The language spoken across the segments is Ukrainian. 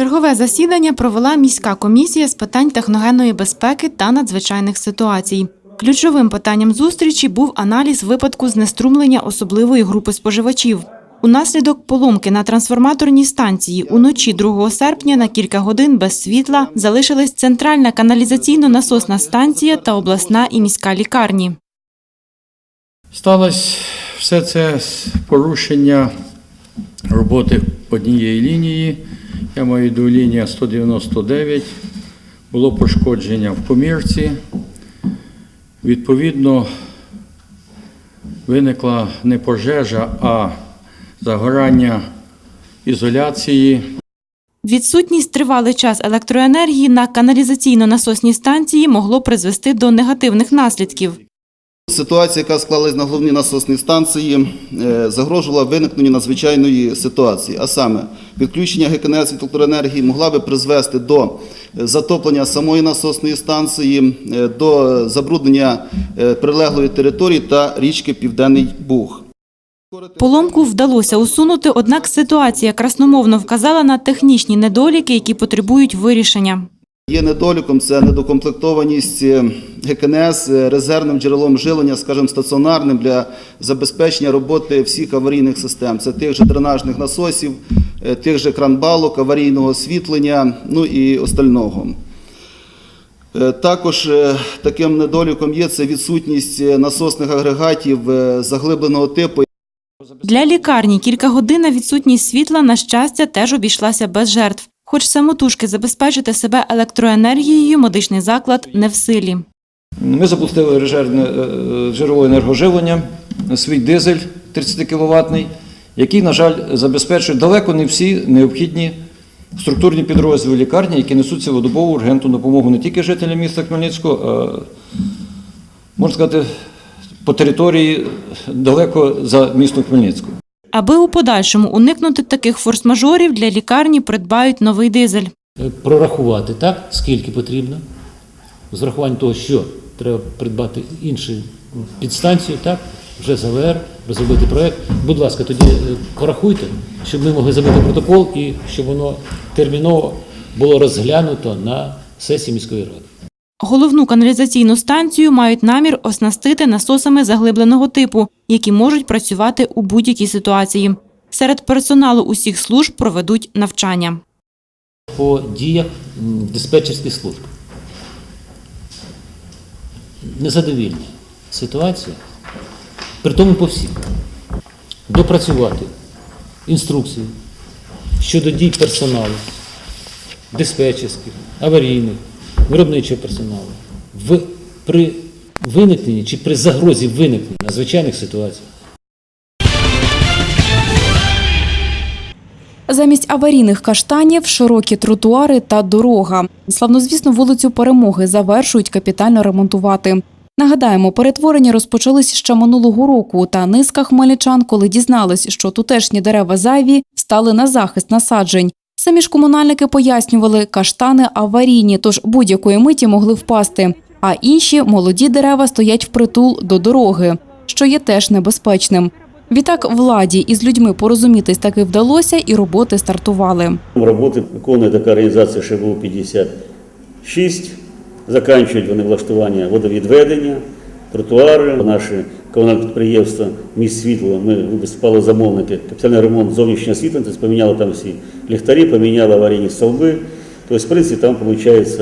Чергове засідання провела міська комісія з питань техногенної безпеки та надзвичайних ситуацій. Ключовим питанням зустрічі був аналіз випадку знеструмлення особливої групи споживачів. Унаслідок поломки на трансформаторній станції уночі 2 серпня на кілька годин без світла залишились центральна каналізаційно-насосна станція та обласна і міська лікарні. Сталося все це порушення роботи однієї лінії. Я маю виду лінія 199. Було пошкодження в комірці. Відповідно, виникла не пожежа, а загорання ізоляції. Відсутність тривалий час електроенергії на каналізаційно-насосній станції могло призвести до негативних наслідків. Ситуація, яка склалась на головній насосній станції, е, загрожувала виникненню надзвичайної ситуації. А саме, відключення ГКНС від електроенергії могла би призвести до е, затоплення самої насосної станції, е, до забруднення прилеглої території та річки Південний Буг. Поломку вдалося усунути, однак ситуація красномовно вказала на технічні недоліки, які потребують вирішення. Є недоліком це недокомплектованість е, ГКНС е, резервним джерелом жилення, скажімо, стаціонарним для забезпечення роботи всіх аварійних систем. Це тих же дренажних насосів, е, тих же кранбалок, аварійного освітлення, ну і остального. Також таким недоліком є це відсутність насосних агрегатів заглибленого типу. Для лікарні кількагодинна відсутність світла, на щастя, теж обійшлася без жертв. Хоч самотужки забезпечити себе електроенергією, медичний заклад не в силі. Ми запустили резервне е, джерело енергоживлення, свій дизель 30 кВт, який, на жаль, забезпечує далеко не всі необхідні структурні підрозділи лікарні, які несуть цілодобову ургентну допомогу не тільки жителям міста Хмельницького, а можна сказати, по території далеко за містом Хмельницького. Аби у подальшому уникнути таких форс-мажорів, для лікарні придбають новий дизель. Е, прорахувати так, скільки потрібно, з врахуванням того, що треба придбати іншу підстанцію, так, вже з АВР, розробити проєкт. Будь ласка, тоді е, порахуйте, щоб ми могли забити протокол і щоб воно терміново було розглянуто на сесії міської ради. Головну каналізаційну станцію мають намір оснастити насосами заглибленого типу, які можуть працювати у будь-якій ситуації. Серед персоналу усіх служб проведуть навчання. По діях диспетчерських служб. Незадовільна ситуація, при тому по всім. Допрацювати інструкції щодо дій персоналу, диспетчерських, аварійних, виробничого персоналу в, при виникненні чи при загрозі виникнення надзвичайних ситуацій. Замість аварійних каштанів широкі тротуари та дорога. Славнозвісну вулицю Перемоги завершують капітально ремонтувати. Нагадаємо, перетворення розпочались ще минулого року, та низка хмельничан, коли дізнались, що тутешні дерева зайві, стали на захист насаджень. Самі ж комунальники пояснювали, каштани аварійні, тож будь-якої миті могли впасти. А інші молоді дерева стоять впритул до дороги, що є теж небезпечним. Відтак владі із людьми порозумітись таки вдалося, і роботи стартували. Роботи виконує така організація ШБУ 56. Заканчують вони влаштування водовідведення, тротуари. Наші комунальне підприємство «Міст світло. Ми виступали замовники. Капітальний ремонт зовнішнього світла, тобто поміняли там всі ліхтарі, поміняли аварійні стовби. Тобто, в принципі, там виходить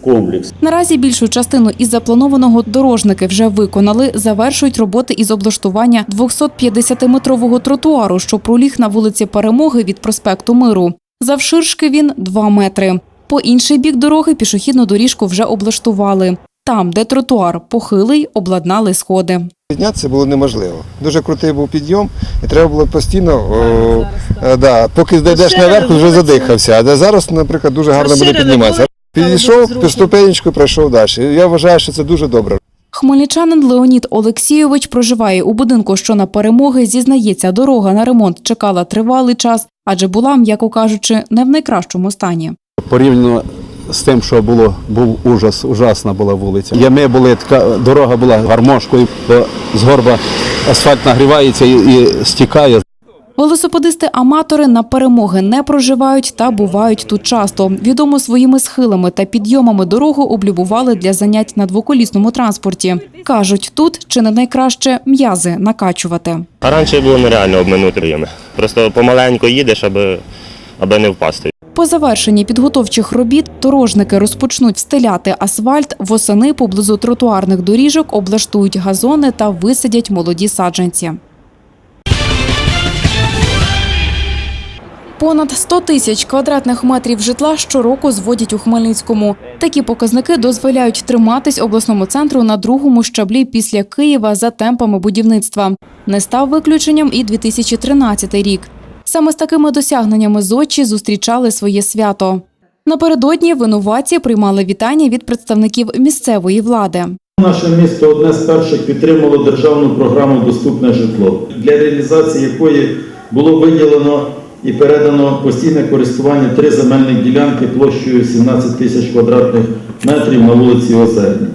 комплекс. Наразі більшу частину із запланованого дорожники вже виконали. Завершують роботи із облаштування 250-метрового тротуару, що проліг на вулиці Перемоги від проспекту Миру. Завширшки він 2 метри. По інший бік дороги пішохідну доріжку вже облаштували. Там, де тротуар похилий, обладнали сходи. Піднятися було неможливо. Дуже крутий був підйом, і треба було постійно, о, е, да, поки дійдеш наверх, вже задихався. А де зараз, наприклад, дуже гарно буде підніматися. Підійшов, під ступенечку пройшов далі. Я вважаю, що це дуже добре. Хмельничанин Леонід Олексійович проживає у будинку, що на перемоги зізнається, дорога на ремонт чекала тривалий час, адже була, м'яко кажучи, не в найкращому стані. порівняно з тим, що було, був ужас, ужасна була вулиця. Ями були, така дорога була гармошкою, бо з горба асфальт нагрівається і, і стікає. Велосипедисти-аматори на перемоги не проживають та бувають тут часто. Відомо своїми схилами та підйомами дорогу облюбували для занять на двоколісному транспорті. Кажуть, тут чи не найкраще м'язи накачувати. А раніше було нереально обминути прийоми. Просто помаленьку їдеш, аби, аби не впасти. По завершенні підготовчих робіт дорожники розпочнуть встиляти асфальт, восени поблизу тротуарних доріжок облаштують газони та висадять молоді саджанці. Понад 100 тисяч квадратних метрів житла щороку зводять у Хмельницькому. Такі показники дозволяють триматись обласному центру на другому щаблі після Києва за темпами будівництва. Не став виключенням і 2013 рік. Саме з такими досягненнями зодчі зустрічали своє свято. Напередодні винуватці приймали вітання від представників місцевої влади. Наше місто одне з перших підтримало державну програму Доступне житло, для реалізації якої було виділено і передано постійне користування три земельних ділянки площею 17 тисяч квадратних метрів на вулиці Озерній.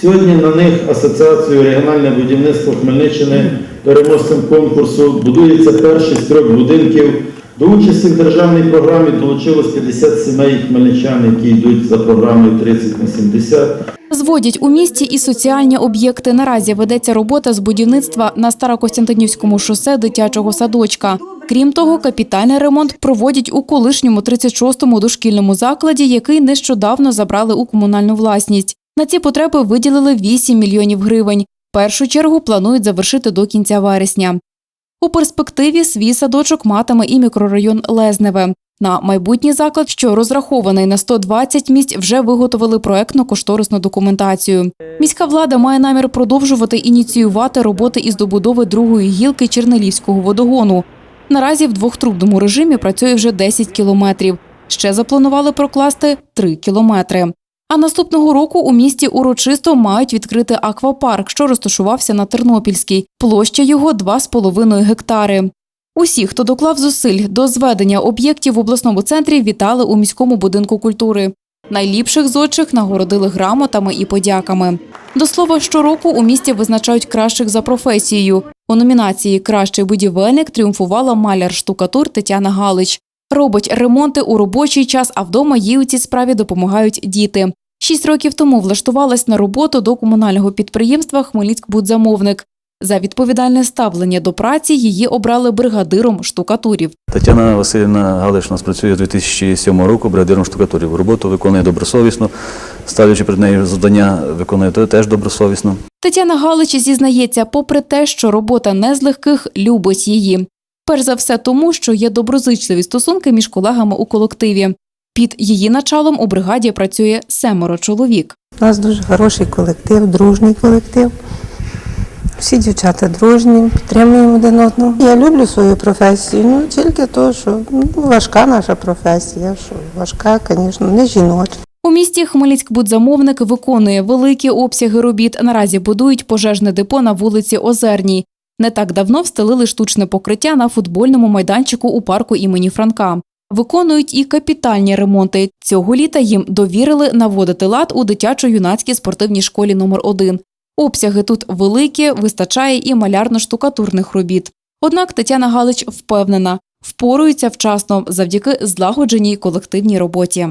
Сьогодні на них Асоціацією регіональне будівництво Хмельниччини переможцем конкурсу будується перший з трьох будинків. До участі в державній програмі долучилось 50 сімей хмельничан, які йдуть за програмою 30 на 70. Зводять у місті і соціальні об'єкти. Наразі ведеться робота з будівництва на Старокостянтинівському шосе дитячого садочка. Крім того, капітальний ремонт проводять у колишньому 36-му дошкільному закладі, який нещодавно забрали у комунальну власність. На ці потреби виділили 8 мільйонів гривень. Першу чергу планують завершити до кінця вересня. У перспективі свій садочок матиме і мікрорайон Лезневе. На майбутній заклад, що розрахований на 120 місць, вже виготовили проектно-кошторисну документацію. Міська влада має намір продовжувати ініціювати роботи із добудови другої гілки Чернелівського водогону. Наразі в двохтрубному режимі працює вже 10 кілометрів. Ще запланували прокласти 3 кілометри. А наступного року у місті урочисто мають відкрити аквапарк, що розташувався на Тернопільській. Площа його 2,5 гектари. Усі, хто доклав зусиль до зведення об'єктів в обласному центрі, вітали у міському будинку культури. Найліпших зодчих нагородили грамотами і подяками. До слова, щороку у місті визначають кращих за професією. У номінації Кращий будівельник тріумфувала маляр-штукатур Тетяна Галич. Робить ремонти у робочий час, а вдома їй у цій справі допомагають діти. Шість років тому влаштувалась на роботу до комунального підприємства Хмельницькбудзамовник. За відповідальне ставлення до праці її обрали бригадиром штукатурів. Тетяна Васильівна Галиш нас працює з 2007 року бригадиром штукатурів. Роботу виконує добросовісно, ставлячи перед нею завдання, виконує те- теж добросовісно. Тетяна Галич зізнається, попри те, що робота не з легких, любить її. Перш за все тому, що є доброзичливі стосунки між колегами у колективі. Під її началом у бригаді працює семеро чоловік. У нас дуже хороший колектив, дружній колектив. Всі дівчата дружні, підтримуємо один одного. Я люблю свою професію, ну тільки то, що ну, важка наша професія, що важка, звісно, не жіноча. У місті Хмельницькбудзамовник виконує великі обсяги робіт. Наразі будують пожежне депо на вулиці Озерній. Не так давно встелили штучне покриття на футбольному майданчику у парку імені Франка. Виконують і капітальні ремонти. Цього літа їм довірили наводити лад у дитячо-юнацькій спортивній школі номер 1 Обсяги тут великі, вистачає і малярно-штукатурних робіт. Однак Тетяна Галич впевнена, впоруються вчасно завдяки злагодженій колективній роботі.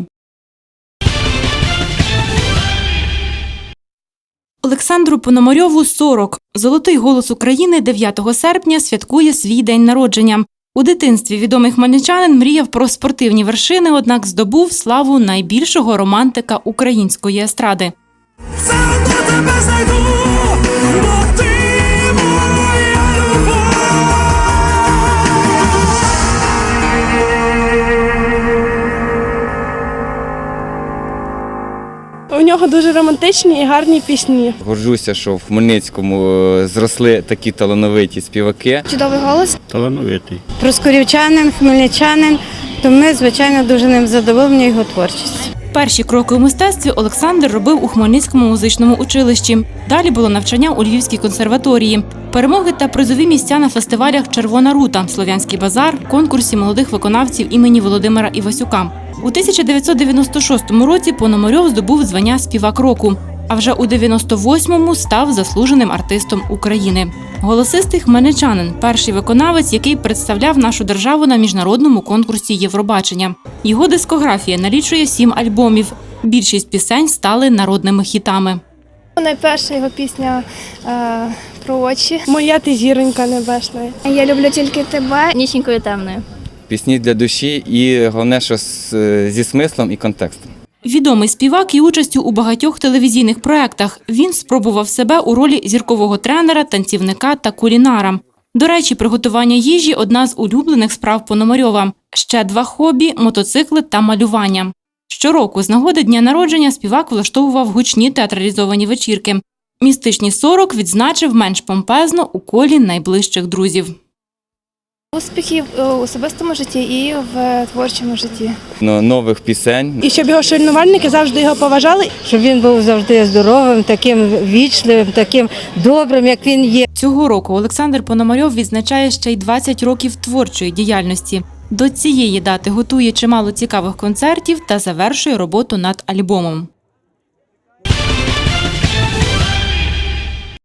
Олександру Пономарьову 40. Золотий голос України 9 серпня святкує свій день народження. У дитинстві відомий хмельничанин мріяв про спортивні вершини, однак здобув славу найбільшого романтика української естради. У нього дуже романтичні і гарні пісні. Горжуся, що в Хмельницькому е, зросли такі талановиті співаки. Чудовий голос. Талановитий. Проскурівчанин, хмельничанин, то ми, звичайно, дуже ним задоволені його творчістю. Перші кроки у мистецтві Олександр робив у Хмельницькому музичному училищі. Далі було навчання у Львівській консерваторії. Перемоги та призові місця на фестивалях Червона рута, Слов'янський базар, конкурсі молодих виконавців імені Володимира Івасюка. У 1996 році Пономарьов здобув звання співак року. А вже у 98-му став заслуженим артистом України. Голосистий хмельничанин перший виконавець, який представляв нашу державу на міжнародному конкурсі Євробачення. Його дискографія налічує сім альбомів. Більшість пісень стали народними хітами. Найперша його пісня е, про очі. Моя ти зіронька небесна. Я люблю тільки тебе. Ніченькою темною. Пісні для душі і головне, що зі смислом і контекстом. Відомий співак і участю у багатьох телевізійних проєктах. Він спробував себе у ролі зіркового тренера, танцівника та кулінара. До речі, приготування їжі одна з улюблених справ Пономарьова. Ще два хобі мотоцикли та малювання. Щороку, з нагоди дня народження, співак влаштовував гучні театралізовані вечірки. Містичні 40 відзначив менш помпезно у колі найближчих друзів. Успіхів у особистому житті і в творчому житті. Ну, нових пісень. І щоб його шанувальники завжди його поважали. Щоб він був завжди здоровим, таким вічливим, таким добрим, як він є. Цього року Олександр Пономарьов відзначає ще й 20 років творчої діяльності. До цієї дати готує чимало цікавих концертів та завершує роботу над альбомом.